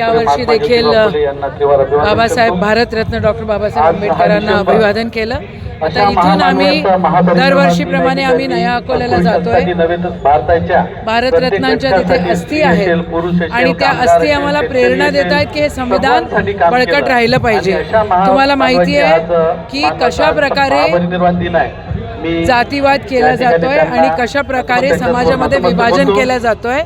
यावर्षी देखील बाबासाहेब भारतरत्न डॉक्टर बाबासाहेब आंबेडकरांना अभिवादन केलं. आता इथून आम्ही दरवर्षीप्रमाणे आम्ही नया अकोल्याला जातोय. भारतरत्नांच्या तिथे अस्थी आहेत. आणि त्या अस्थी आम्हाला प्रेरणा देत आहेत की हे संविधान बळकट राहिलं पाहिजे. तुम्हाला माहिती आहे की कशा प्रकारे जातीवाद केला जातोय आणि कशा प्रकारे समाजामध्ये विभाजन केलं जातोय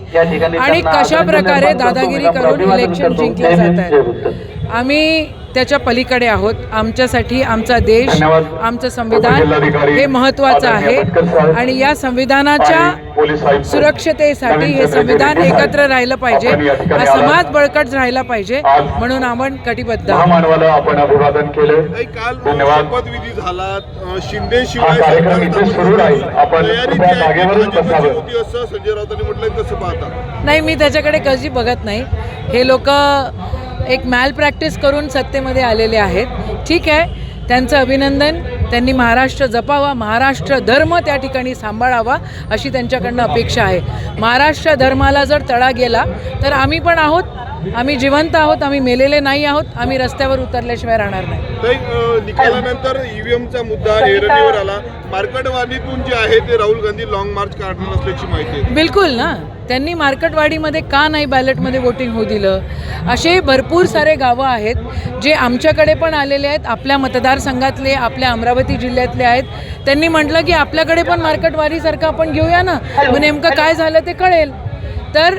आणि कशा प्रकारे दादागिरी करून इलेक्शन जिंकले जात आहेत आम्ही त्याच्या पलीकडे आहोत. आमच्यासाठी आमचा देश आमचं संविधान हे महत्त्वाचं आहे. आणि या संविधानाच्या सुरक्षतेसाठी हे संविधान एकत्र राहिलं पाहिजे. हा समाज बळकट राहिला पाहिजे म्हणून आपण कटिबद्ध आपण अभिवादन केले. शपथविधी झाला शिंदे शिवाय नाही मी त्याच्याकडे कशी बघत नाही. हे लोक एक मॅल प्रॅक्टिस करून सत्तेमध्ये आलेले आहेत. ठीक आहे. त्यांचं अभिनंदन. त्यांनी महाराष्ट्र जपावा. महाराष्ट्र धर्म त्या ठिकाणी सांभाळावा अशी त्यांच्याकडनं अपेक्षा आहे. महाराष्ट्र धर्माला जर तडा गेला तर आम्ही पण आहोत. आम्ही जिवंत आहोत. आम्ही मेलेले नाही आहोत. आम्ही रस्त्यावर उतरल्याशिवाय राहणार नाही. निकालानंतर ईव्हीएमचा मुद्दा एरणीवर आला. मार्केटवादीतून जे आहे ते राहुल गांधी लॉंग मार्च काढणार असल्याची माहिती बिलकुल ना. त्यांनी मार्केटवाडीमध्ये का नाही बॅलेटमध्ये वोटिंग होऊ दिलं? असे भरपूर सारे गावं आहेत जे आमच्याकडे पण आलेले आहेत आपल्या मतदारसंघातले आपल्या अमरावती जिल्ह्यातले आहेत. त्यांनी म्हटलं की आपल्याकडे पण मार्केटवाडीसारखं आपण घेऊया ना. मग नेमकं काय झालं ते कळेल. तर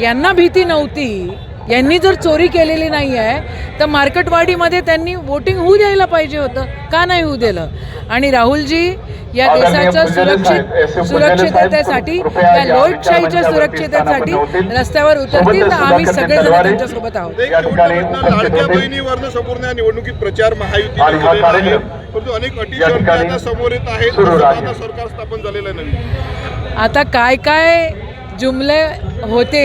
यांना भीती नव्हती. यांनी जर चोरी केलेली नाही आहे तर मार्केटवाडीमध्ये त्यांनी वोटिंग होऊ द्यायला पाहिजे होतं का नाही होऊ दिलं? आणि राहुलजी या देशाचं सुरक्षित सुरक्षिततेसाठी या लोकशाहीच्या सुरक्षिततेसाठी रस्त्यावर उतरतील तर आम्ही सगळेजण त्यांच्यासोबत आहोत. लाडक्या बहिणीवरनं संपूर्ण या निवडणुकीत प्रचार कार्यक्रम परंतु अनेक अटी आता समोर येत आहेत. आता सरकार स्थापन झालेलं नवीन आता काय काय जुमले होते